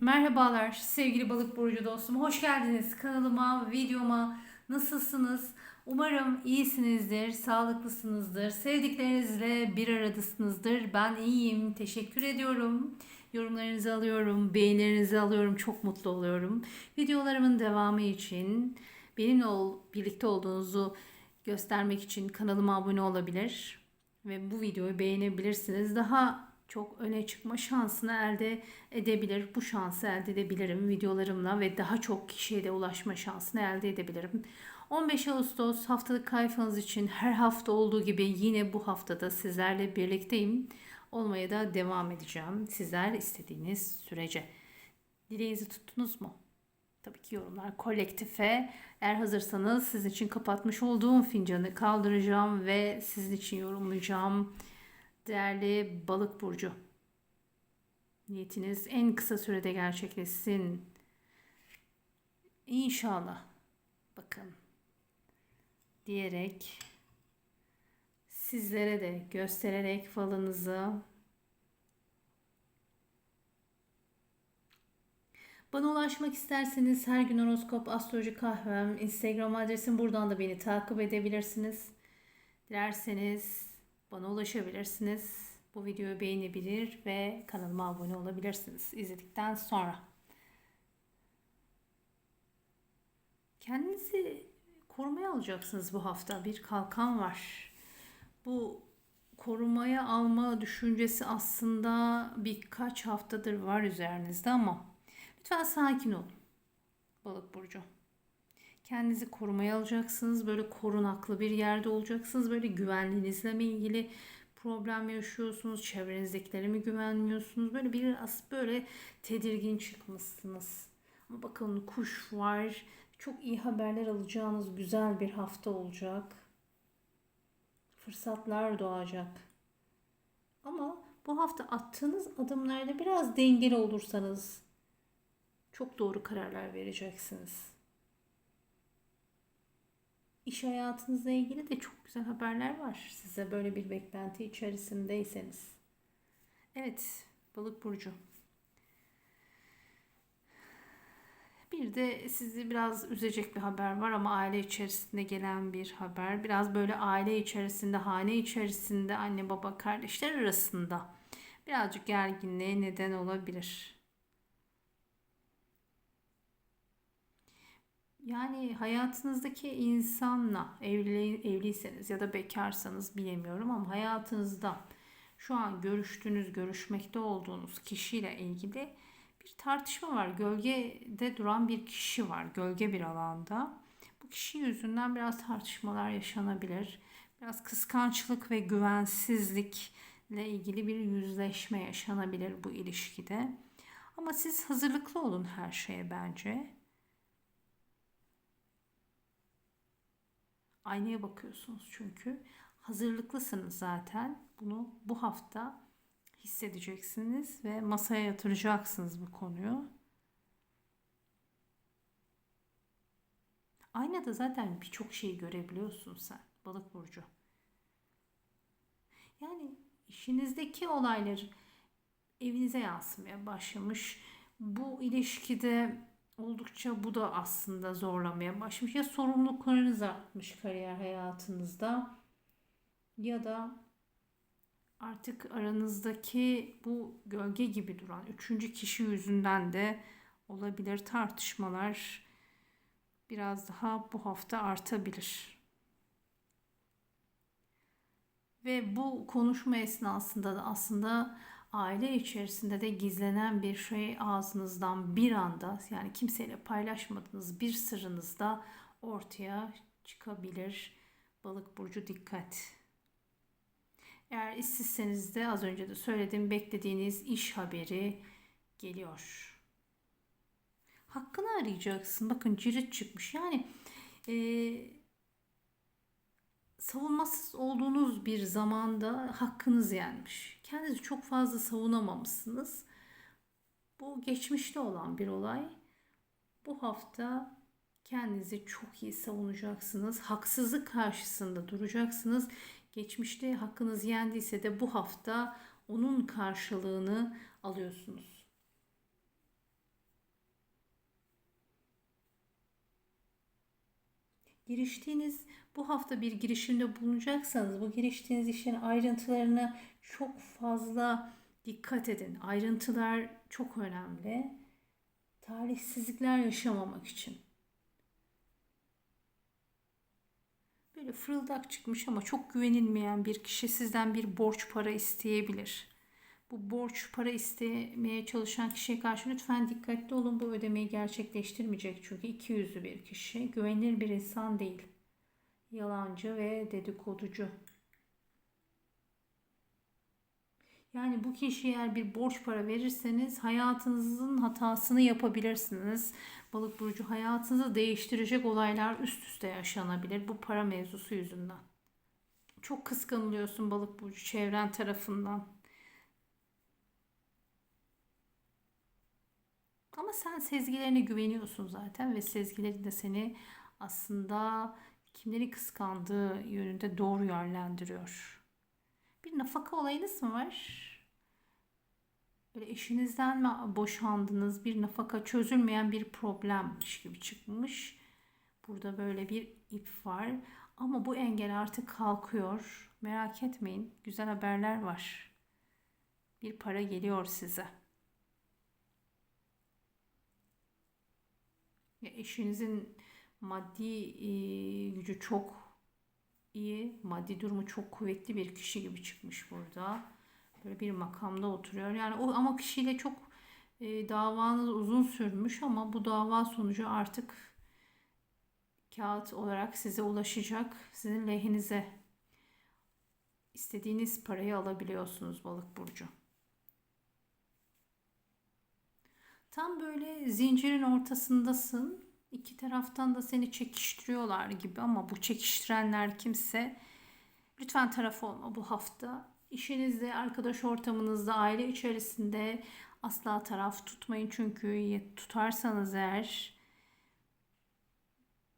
Merhabalar sevgili balık burcu dostum. Hoş geldiniz kanalıma, videoma. Nasılsınız? Umarım iyisinizdir, sağlıklısınızdır, sevdiklerinizle bir aradasınızdır. Ben iyiyim, teşekkür ediyorum. Yorumlarınızı alıyorum, beğenilerinizi alıyorum. Çok mutlu oluyorum. Videolarımın devamı için benimle ol, birlikte olduğunuzu göstermek için kanalıma abone olabilir ve bu videoyu beğenebilirsiniz. Daha çok öne çıkma şansını elde edebilir. Bu şansı elde edebilirim videolarımla ve daha çok kişiye de ulaşma şansını elde edebilirim. 15 Ağustos haftalık kayfanız için her hafta olduğu gibi yine bu haftada sizlerle birlikteyim. Olmaya da devam edeceğim. Sizler istediğiniz sürece. Dileğinizi tuttunuz mu? Tabii ki yorumlar kolektife. Eğer hazırsanız sizin için kapatmış olduğum fincanı kaldıracağım ve sizin için yorumlayacağım. Değerli balık burcu. Niyetiniz en kısa sürede gerçekleşsin. İnşallah. Bakın. Diyerek sizlere de göstererek falınızı Bana ulaşmak isterseniz her gün horoskop astroloji kahvem Instagram adresim buradan da beni takip edebilirsiniz. Dilerseniz bana ulaşabilirsiniz. Bu videoyu beğenebilir ve kanalıma abone olabilirsiniz izledikten sonra. Kendinizi korumaya alacaksınız bu hafta. Bir kalkan var. Bu korumaya alma düşüncesi aslında birkaç haftadır var üzerinizde ama lütfen sakin olun. Balık burcu. Kendinizi korumaya alacaksınız. Böyle korunaklı bir yerde olacaksınız. Böyle güvenliğinizle mi ilgili problem yaşıyorsunuz? Çevrenizdekilere mi güvenmiyorsunuz? Böyle biraz böyle tedirgin çıkmışsınız. Ama bakın kuş var. Çok iyi haberler alacağınız güzel bir hafta olacak. Fırsatlar doğacak. Ama bu hafta attığınız adımlarda biraz dengeli olursanız çok doğru kararlar vereceksiniz. İş hayatınızla ilgili de çok güzel haberler var. Size böyle bir beklenti içerisindeyseniz. Evet, balık burcu. Bir de sizi biraz üzecek bir haber var ama aile içerisinde gelen bir haber. Biraz böyle aile içerisinde, hane içerisinde, anne baba kardeşler arasında birazcık gerginliğe neden olabilir. Yani hayatınızdaki insanla evli, evliyseniz ya da bekarsanız bilemiyorum ama hayatınızda şu an görüştüğünüz, görüşmekte olduğunuz kişiyle ilgili bir tartışma var. Gölgede duran bir kişi var. Gölge bir alanda. Bu kişi yüzünden biraz tartışmalar yaşanabilir. Biraz kıskançlık ve güvensizlikle ilgili bir yüzleşme yaşanabilir bu ilişkide. Ama siz hazırlıklı olun her şeye bence. Aynaya bakıyorsunuz çünkü. Hazırlıklısınız zaten. Bunu bu hafta hissedeceksiniz ve masaya yatıracaksınız bu konuyu. Aynada zaten birçok şeyi görebiliyorsun sen balık burcu. Yani işinizdeki olaylar evinize yansımaya başlamış. Bu ilişkide oldukça bu da aslında zorlamaya başlamış. Ya sorumluluklarınız artmış kariyer hayatınızda ya da artık aranızdaki bu gölge gibi duran üçüncü kişi yüzünden de olabilir tartışmalar biraz daha bu hafta artabilir. Ve bu konuşma esnasında da aslında aile içerisinde de gizlenen bir şey ağzınızdan bir anda yani kimseyle paylaşmadığınız bir sırrınız da ortaya çıkabilir. Balık burcu dikkat. Eğer işsizseniz de az önce de söyledim beklediğiniz iş haberi geliyor. Hakkını arayacaksın. Bakın cirit çıkmış. Yani e, savunmasız olduğunuz bir zamanda hakkınız yenmiş kendinizi çok fazla savunamamışsınız. Bu geçmişte olan bir olay. Bu hafta kendinizi çok iyi savunacaksınız. Haksızlık karşısında duracaksınız. Geçmişte hakkınız yendiyse de bu hafta onun karşılığını alıyorsunuz. Giriştiğiniz bu hafta bir girişimde bulunacaksanız bu giriştiğiniz işin ayrıntılarını çok fazla dikkat edin. Ayrıntılar çok önemli. Talihsizlikler yaşamamak için. Böyle fırıldak çıkmış ama çok güvenilmeyen bir kişi sizden bir borç para isteyebilir. Bu borç para istemeye çalışan kişiye karşı lütfen dikkatli olun. Bu ödemeyi gerçekleştirmeyecek çünkü iki yüzlü bir kişi. Güvenilir bir insan değil. Yalancı ve dedikoducu. Yani bu kişiye eğer bir borç para verirseniz hayatınızın hatasını yapabilirsiniz. Balık burcu hayatınızı değiştirecek olaylar üst üste yaşanabilir bu para mevzusu yüzünden. Çok kıskanılıyorsun balık burcu çevren tarafından. Ama sen sezgilerine güveniyorsun zaten ve sezgileri de seni aslında kimleri kıskandığı yönünde doğru yönlendiriyor. Bir nafaka olayınız mı var? Böyle eşinizden mi boşandınız? Bir nafaka çözülmeyen bir problemmiş gibi çıkmış. Burada böyle bir ip var. Ama bu engel artık kalkıyor. Merak etmeyin. Güzel haberler var. Bir para geliyor size. Ya eşinizin maddi e, gücü çok iyi, maddi durumu çok kuvvetli bir kişi gibi çıkmış burada. Böyle bir makamda oturuyor. Yani o ama kişiyle çok e, davanız uzun sürmüş ama bu dava sonucu artık kağıt olarak size ulaşacak. Sizin lehinize istediğiniz parayı alabiliyorsunuz balık burcu. Tam böyle zincirin ortasındasın. İki taraftan da seni çekiştiriyorlar gibi ama bu çekiştirenler kimse lütfen taraf olma bu hafta. İşinizde, arkadaş ortamınızda, aile içerisinde asla taraf tutmayın. Çünkü tutarsanız eğer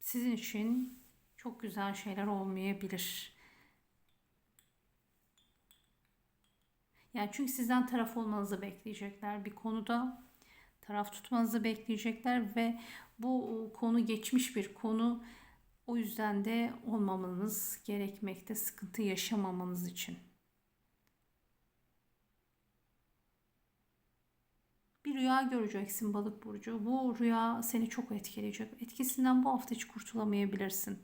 sizin için çok güzel şeyler olmayabilir. Yani çünkü sizden taraf olmanızı bekleyecekler bir konuda. Taraf tutmanızı bekleyecekler ve bu konu geçmiş bir konu. O yüzden de olmamanız gerekmekte sıkıntı yaşamamanız için. bir rüya göreceksin balık burcu. Bu rüya seni çok etkileyecek. Etkisinden bu hafta hiç kurtulamayabilirsin.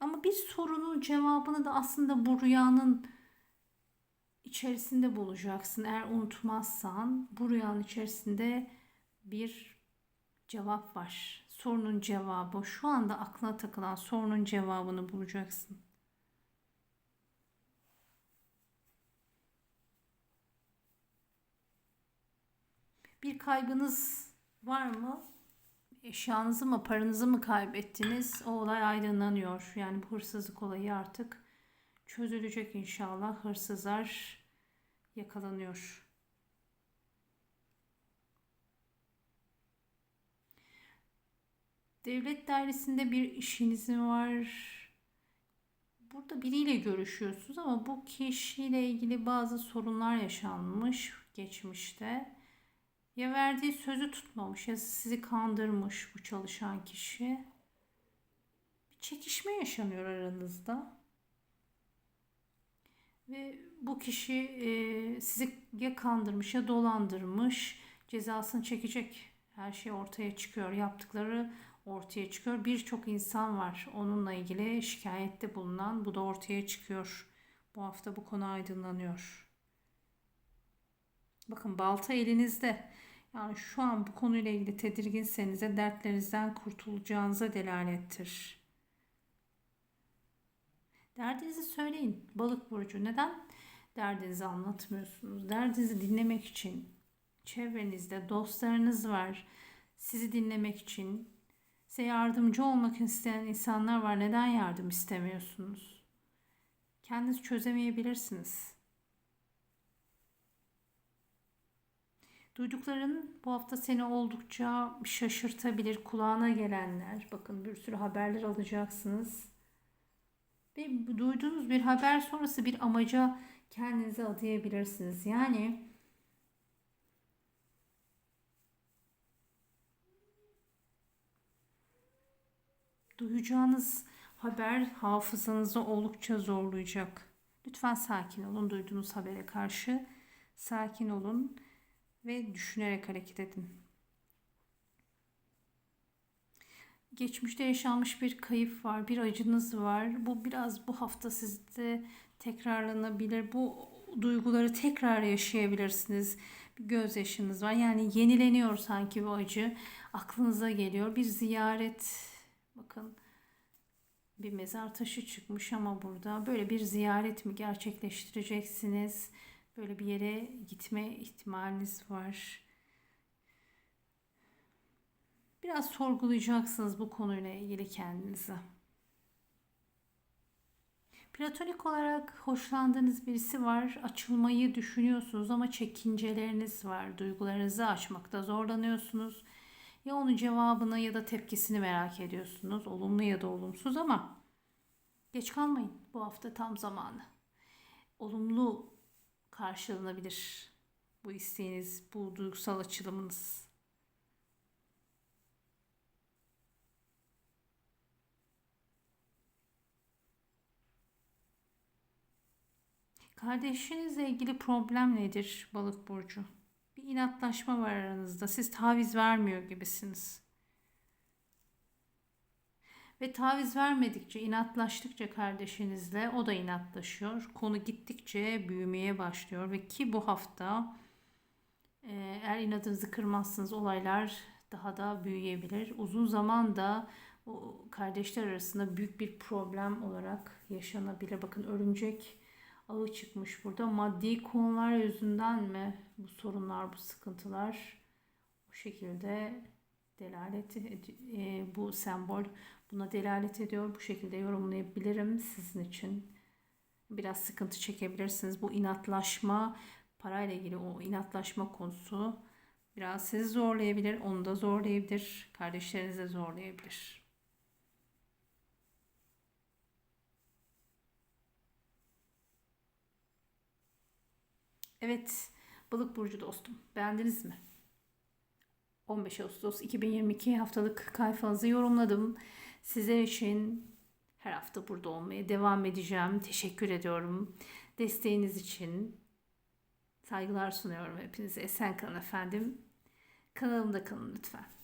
Ama bir sorunun cevabını da aslında bu rüyanın içerisinde bulacaksın. Eğer unutmazsan bu rüyanın içerisinde bir cevap var. Sorunun cevabı. Şu anda aklına takılan sorunun cevabını bulacaksın. Bir kaybınız var mı? Eşyanızı mı, paranızı mı kaybettiniz? O olay aydınlanıyor. Yani bu hırsızlık olayı artık çözülecek inşallah. Hırsızlar yakalanıyor. Devlet dairesinde bir işiniz var? Burada biriyle görüşüyorsunuz ama bu kişiyle ilgili bazı sorunlar yaşanmış geçmişte. Ya verdiği sözü tutmamış ya sizi kandırmış bu çalışan kişi. Bir çekişme yaşanıyor aranızda. Ve bu kişi e, sizi ya kandırmış ya dolandırmış. Cezasını çekecek. Her şey ortaya çıkıyor. Yaptıkları ortaya çıkıyor. Birçok insan var onunla ilgili şikayette bulunan. Bu da ortaya çıkıyor. Bu hafta bu konu aydınlanıyor. Bakın balta elinizde. Yani şu an bu konuyla ilgili tedirginseniz de dertlerinizden kurtulacağınıza delalettir. Derdinizi söyleyin. Balık burcu neden derdinizi anlatmıyorsunuz? Derdinizi dinlemek için çevrenizde dostlarınız var. Sizi dinlemek için size yardımcı olmak isteyen insanlar var. Neden yardım istemiyorsunuz? Kendiniz çözemeyebilirsiniz. Duydukların bu hafta seni oldukça şaşırtabilir. Kulağına gelenler. Bakın bir sürü haberler alacaksınız. Ve duyduğunuz bir haber sonrası bir amaca kendinizi adayabilirsiniz. Yani Duyacağınız haber hafızanızı oldukça zorlayacak. Lütfen sakin olun duyduğunuz habere karşı. Sakin olun ve düşünerek hareket edin. Geçmişte yaşanmış bir kayıp var, bir acınız var. Bu biraz bu hafta sizde tekrarlanabilir. Bu duyguları tekrar yaşayabilirsiniz. Bir gözyaşınız var. Yani yenileniyor sanki bu acı. Aklınıza geliyor. Bir ziyaret. Bakın bir mezar taşı çıkmış ama burada böyle bir ziyaret mi gerçekleştireceksiniz? Böyle bir yere gitme ihtimaliniz var. Biraz sorgulayacaksınız bu konuyla ilgili kendinizi. Platonik olarak hoşlandığınız birisi var. Açılmayı düşünüyorsunuz ama çekinceleriniz var. Duygularınızı açmakta zorlanıyorsunuz. Ya onun cevabını ya da tepkisini merak ediyorsunuz. Olumlu ya da olumsuz ama geç kalmayın. Bu hafta tam zamanı. Olumlu karşılanabilir bu isteğiniz, bu duygusal açılımınız. Kardeşinizle ilgili problem nedir balık burcu? İnatlaşma var aranızda. Siz taviz vermiyor gibisiniz. Ve taviz vermedikçe, inatlaştıkça kardeşinizle o da inatlaşıyor. Konu gittikçe büyümeye başlıyor ve ki bu hafta e, eğer inadınızı kırmazsınız olaylar daha da büyüyebilir. Uzun zaman da o kardeşler arasında büyük bir problem olarak yaşanabilir. Bakın örümcek ağı çıkmış burada. Maddi konular yüzünden mi bu sorunlar, bu sıkıntılar bu şekilde delalet e, bu sembol buna delalet ediyor. Bu şekilde yorumlayabilirim sizin için. Biraz sıkıntı çekebilirsiniz. Bu inatlaşma, parayla ilgili o inatlaşma konusu biraz sizi zorlayabilir, onu da zorlayabilir, kardeşlerinizi de zorlayabilir. Evet, balık burcu dostum. Beğendiniz mi? 15 Ağustos 2022 haftalık kayfanızı yorumladım. Sizler için her hafta burada olmaya devam edeceğim. Teşekkür ediyorum. Desteğiniz için saygılar sunuyorum hepinize. Esen kalın efendim. Kanalımda kalın lütfen.